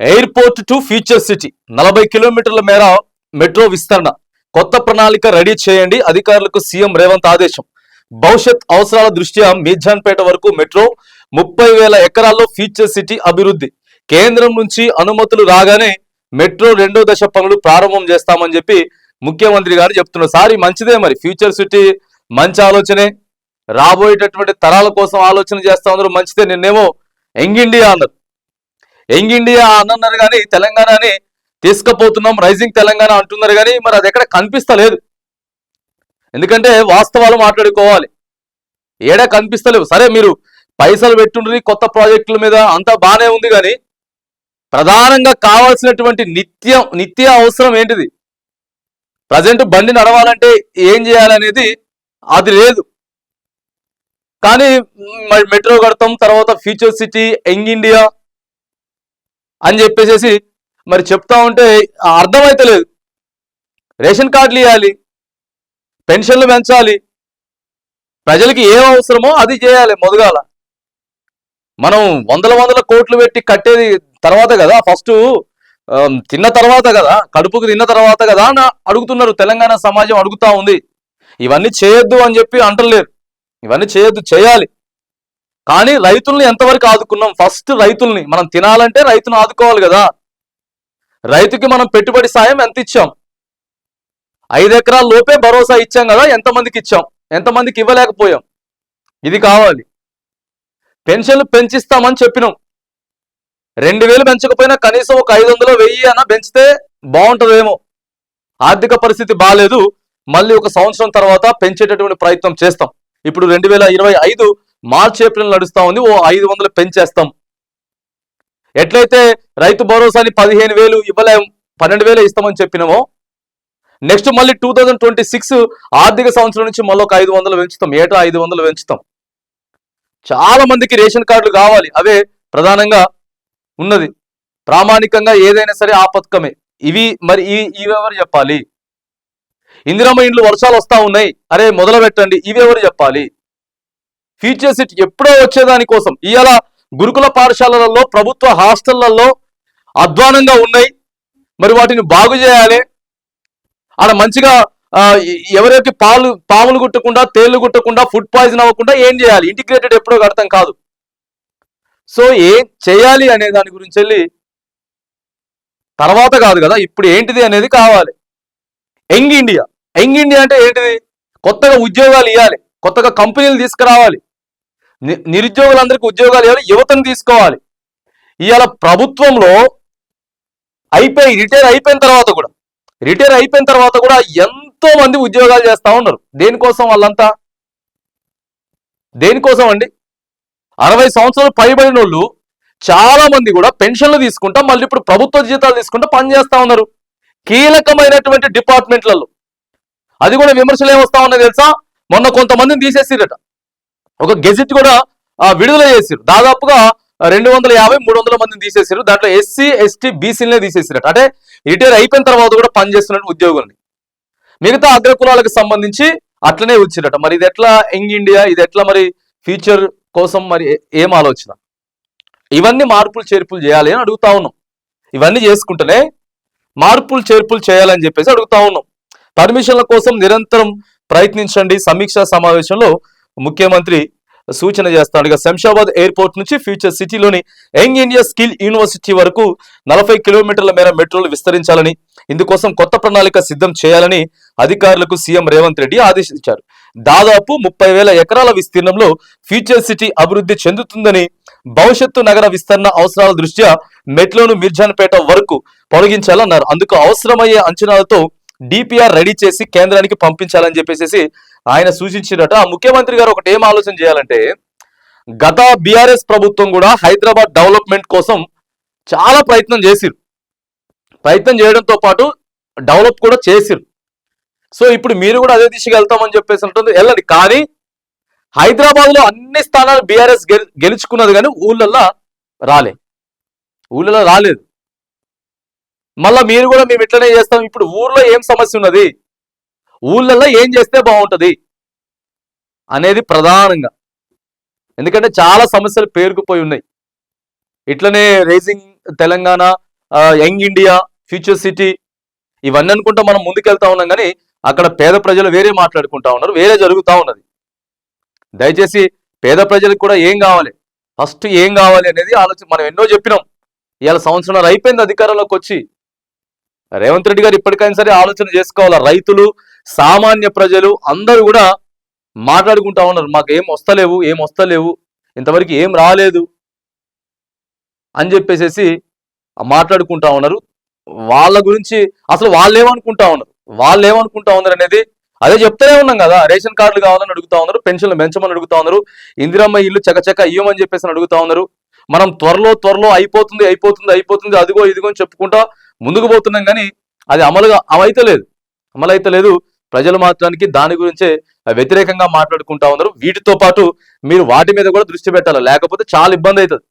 Airport to future city. నలభై కిలోమీటర్ల మేర మెట్రో విస్తరణ. కొత్త ప్రణాళిక రెడీ చేయండి అధికారులకు సీఎం రేవంత్ ఆదేశం. భవిష్యత్ అవసరాల దృష్ట్యా మీర్జాన్పేట వరకు మెట్రో ముప్పై వేల ఎకరాల్లో ఫ్యూచర్ సిటీ అభివృద్ధి. కేంద్రం నుంచి అనుమతులు రాగానే మెట్రో రెండో దశ పనులు ప్రారంభం చేస్తామని చెప్పి ముఖ్యమంత్రి గారు చెప్తున్నారు. సారి మంచిదే మరి. ఫ్యూచర్ సిటీ మంచి ఆలోచనే. రాబోయేటటువంటి తరాల కోసం ఆలోచన చేస్తా ఉన్నారు. మంచిదే. నిన్నేమో యంగ్ ఇండియా అన్నారు. యంగ్ ఇండియా అన్నారు కానీ తెలంగాణని తీసుకుపోతున్నాం రైజింగ్ తెలంగాణ అంటున్నారు కానీ మరి అది ఎక్కడ కనిపిస్తలేదు. ఎందుకంటే వాస్తవాలు మాట్లాడుకోవాలి. ఏడా కనిపిస్తలేవు. సరే మీరు పైసలు పెట్టుండ్రి కొత్త ప్రాజెక్టుల మీద అంతా బాగానే ఉంది కానీ ప్రధానంగా కావాల్సినటువంటి నిత్యం నిత్య అవసరం ఏంటిది? ప్రజెంట్ బండి నడవాలంటే ఏం చేయాలనేది అది లేదు. కానీ మెట్రో కడతాం తర్వాత ఫ్యూచర్ సిటీ యంగ్ ఇండియా అని చెప్పేసి మరి చెప్తా ఉంటే అర్థమైతలేదు. రేషన్ కార్డులు ఇవ్వాలి పెన్షన్లు పెంచాలి ప్రజలకి ఏం అవసరమో అది చేయాలి మొదగాల. మనం వందల వందల కోట్లు పెట్టి కట్టేది తర్వాత కదా ఫస్ట్ తిన్న తర్వాత కదా కడుపుకు తిన్న తర్వాత కదా అని అడుగుతున్నారు. తెలంగాణ సమాజం అడుగుతా ఉంది. ఇవన్నీ చేయొద్దు అని చెప్పి అంటలేరు. ఇవన్నీ చేయొద్దు చేయాలి. కానీ రైతుల్ని ఎంతవరకు ఆదుకున్నాం? ఫస్ట్ రైతుల్ని. మనం తినాలంటే రైతును ఆదుకోవాలి కదా. రైతుకి మనం పెట్టుబడి సాయం ఎంత ఇచ్చాం? ఐదు ఎకరాల లోపే భరోసా ఇచ్చాం కదా ఎంతమందికి ఇచ్చాం? ఎంతమందికి ఇవ్వలేకపోయాం? ఇది కావాలి. పెన్షన్లు పెంచిస్తామని చెప్పినాం. రెండు వేలు పెంచకపోయినా కనీసం ఒక ఐదు వందలు వెయ్యి అన్న పెంచితే బాగుంటుందేమో. ఆర్థిక పరిస్థితి బాగాలేదు మళ్ళీ ఒక సంవత్సరం తర్వాత పెంచేటటువంటి ప్రయత్నం చేస్తాం. ఇప్పుడు రెండు వేల ఇరవై ఐదు మార్చ్ ఏప్రిల్ నడుస్తా ఉంది. ఓ ఐదు వందలు పెంచేస్తాం. ఎట్లయితే రైతు భరోసాని పదిహేను వేలు ఇవ్వలేం పన్నెండు వేలు ఇస్తామని చెప్పినామో నెక్స్ట్ మళ్ళీ టూ థౌజండ్ ట్వంటీ సిక్స్ ఆర్థిక సంవత్సరం నుంచి మళ్ళీ ఒక ఐదు వందలు పెంచుతాం. ఏటా ఐదు వందలు పెంచుతాం. చాలా మందికి రేషన్ కార్డులు కావాలి. అవే ప్రధానంగా ఉన్నది. ప్రామాణికంగా ఏదైనా సరే ఆ పథకమే ఇవి మరి ఇవెవరు ఇవి ఎవరు చెప్పాలి? ఇందిరమ్మ ఇండ్లు వర్షాలు వస్తా ఉన్నాయి. అరే మొదలు పెట్టండి ఇవి ఎవరు చెప్పాలి? ఫ్యూచర్ సిటీ ఎప్పుడో వచ్చేదాని కోసం ఇవాళ గురుకుల పాఠశాలలలో ప్రభుత్వ హాస్టళ్ళలో అధ్వానంగా ఉన్నాయి. మరి వాటిని బాగు చేయాలి. ఆడ మంచిగా ఆ, ఎవరికి పాలు పాములు కుట్టకుండా తేళ్ళు కుట్టకుండా ఫుడ్ పాయిజన్ అవ్వకుండా ఏం చేయాలి? ఇంటిగ్రేటెడ్ ఎప్పుడో కడతాం కాదు. సో ఏం చేయాలి అనే దాని గురించి వెళ్ళి తర్వాత కాదు కదా ఇప్పుడు ఏంటిది అనేది కావాలి. Young India. యంగ్ ఇండియా అంటే ఏంటిది? కొత్తగా ఉద్యోగాలు ఇవ్వాలి కొత్తగా కంపెనీలు తీసుకురావాలి. నిరుద్యోగులందరికీ ఉద్యోగాలు ఇవ్వాలి యువతను తీసుకోవాలి. ఇవాళ ప్రభుత్వంలో అయిపోయి రిటైర్ అయిపోయిన తర్వాత కూడా రిటైర్ అయిపోయిన తర్వాత కూడా ఎంతో మంది ఉద్యోగాలు చేస్తూ ఉన్నారు. దేనికోసం వాళ్ళంతా? దేనికోసం అండి? అరవై సంవత్సరాలు పైబడిన వాళ్ళు చాలా మంది కూడా పెన్షన్లు తీసుకుంటా మళ్ళీ ఇప్పుడు ప్రభుత్వ జీతాలు తీసుకుంటా పనిచేస్తా ఉన్నారు. కీలకమైనటువంటి డిపార్ట్మెంట్లలో. అది కూడా విమర్శలు ఏమొస్తా ఉన్నాయి తెలుసా? మొన్న కొంతమందిని తీసేసిరట ఒక గెజిట్ కూడా విడుదల చేసిరు. దాదాపుగా రెండు వందల యాభై మూడు వందల మందిని తీసేసారు. దాంట్లో ఎస్సీ ఎస్టీ బీసీలనే తీసేసారట. అంటే రిటైర్ అయిపోయిన తర్వాత కూడా పనిచేస్తున్నట్టు ఉద్యోగుల్ని. మిగతా అగ్రకులాలకు సంబంధించి అట్లనే వచ్చిరట. మరి ఇది ఎట్లా యంగ్ ఇండియా? ఇది ఎట్లా మరి ఫ్యూచర్ కోసం మరి ఏ- ఏం ఆలోచన? ఇవన్నీ మార్పులు చేర్పులు చేయాలి అని అడుగుతా ఉన్నాం. ఇవన్నీ చేసుకుంటేనే మార్పులు చేర్పులు చేయాలని చెప్పేసి అడుగుతా ఉన్నాం. పర్మిషన్ల కోసం నిరంతరం ప్రయత్నించండి. సమీక్షా సమావేశంలో ముఖ్యమంత్రి సూచన చేస్తాడు ఇక శంషాబాద్ ఎయిర్పోర్ట్ నుంచి ఫ్యూచర్ సిటీలోని యంగ్ ఇండియా స్కిల్ యూనివర్సిటీ వరకు నలభై కిలోమీటర్ల మేర మెట్రోలు విస్తరించాలని ఇందుకోసం కొత్త ప్రణాళిక సిద్ధం చేయాలని అధికారులకు సీఎం రేవంత్ రెడ్డి ఆదేశించారు. దాదాపు ముప్పై వేల ఎకరాల విస్తీర్ణంలో ఫ్యూచర్ సిటీ అభివృద్ధి చెందుతుందని భవిష్యత్తు నగర విస్తరణ అవసరాల దృష్ట్యా మెట్లోను మిర్జాన్పేట వరకు పొడిగించాలన్నారు. అందుకు అవసరమయ్యే అంచనాలతో డిపిఆర్ రెడీ చేసి కేంద్రానికి పంపించాలని చెప్పేసి ఆయన సూచించినట్టు ఆ ముఖ్యమంత్రి గారు ఒకటి ఏం ఆలోచన చేయాలంటే గత బీఆర్ఎస్ ప్రభుత్వం కూడా హైదరాబాద్ డెవలప్మెంట్ కోసం చాలా ప్రయత్నం చేసిరు ప్రయత్నం చేయడంతో పాటు డెవలప్ కూడా చేసిరు సో ఇప్పుడు మీరు కూడా అదే దిశగా వెళ్తామని చెప్పేసి ఉంటుంది వెళ్ళండి. కానీ హైదరాబాద్లో అన్ని స్థానాలు బీఆర్ఎస్ గెలుచుకున్నది కానీ ఊళ్ళల్లో రాలే. ఊళ్ళలో రాలేదు. మళ్ళా మీరు కూడా మేము ఇట్లనే చేస్తాం. ఇప్పుడు ఊర్లో ఏం సమస్య ఉన్నది? ఊళ్ళల్లో ఏం చేస్తే బాగుంటుంది? అనేది ప్రధానంగా. ఎందుకంటే చాలా సమస్యలు పేరుకుపోయి ఉన్నాయి. ఇట్లనే racing Telangana young India future city ఇవన్నీ అనుకుంటా మనం ముందుకెళ్తా ఉన్నాం కానీ అక్కడ పేద ప్రజలు వేరే మాట్లాడుకుంటా ఉన్నారు వేరే జరుగుతూ ఉన్నది. దయచేసి పేద ప్రజలకు కూడా ఏం కావాలి? ఫస్ట్ ఏం కావాలి అనేది ఆలోచన మనం ఎన్నో చెప్పినాం. ఇవాళ సంవత్సరం అయిపోయింది అధికారంలోకి వచ్చి. రేవంత్ రెడ్డి గారు ఇప్పటికైనా సరే ఆలోచన చేసుకోవాలా? రైతులు సామాన్య ప్రజలు అందరూ కూడా మాట్లాడుకుంటా ఉన్నారు. మాకు ఏం వస్తలేవు ఏం వస్తలేవు ఇంతవరకు ఏం రాలేదు అని చెప్పేసేసి మాట్లాడుకుంటా ఉన్నారు. వాళ్ళ గురించి అసలు వాళ్ళు ఏమనుకుంటా ఉన్నారు? వాళ్ళు ఏమనుకుంటా ఉన్నారు అనేది అదే చెప్తూనే ఉన్నాం కదా. రేషన్ కార్డులు కావాలని అడుగుతా ఉన్నారు పెన్షన్లు పెంచమని అడుగుతా ఉన్నారు ఇందిరమ్మ ఇల్లు చకచక ఇయ్యమని చెప్పేసి అని అడుగుతా ఉన్నారు. మనం త్వరలో త్వరలో అయిపోతుంది అయిపోతుంది అయిపోతుంది అదిగో ఇదిగో అని చెప్పుకుంటా ముందుకు పోతున్నాం కానీ అది అమలుగా అమైతలేదు అమలైతలేదు. ప్రజలు మాత్రానికి దాని గురించే వ్యతిరేకంగా మాట్లాడుకుంటా ఉన్నారు. వీటితో పాటు మీరు వాటి మీద కూడా దృష్టి పెట్టాలి. లేకపోతే చాలా ఇబ్బంది అవుతుంది.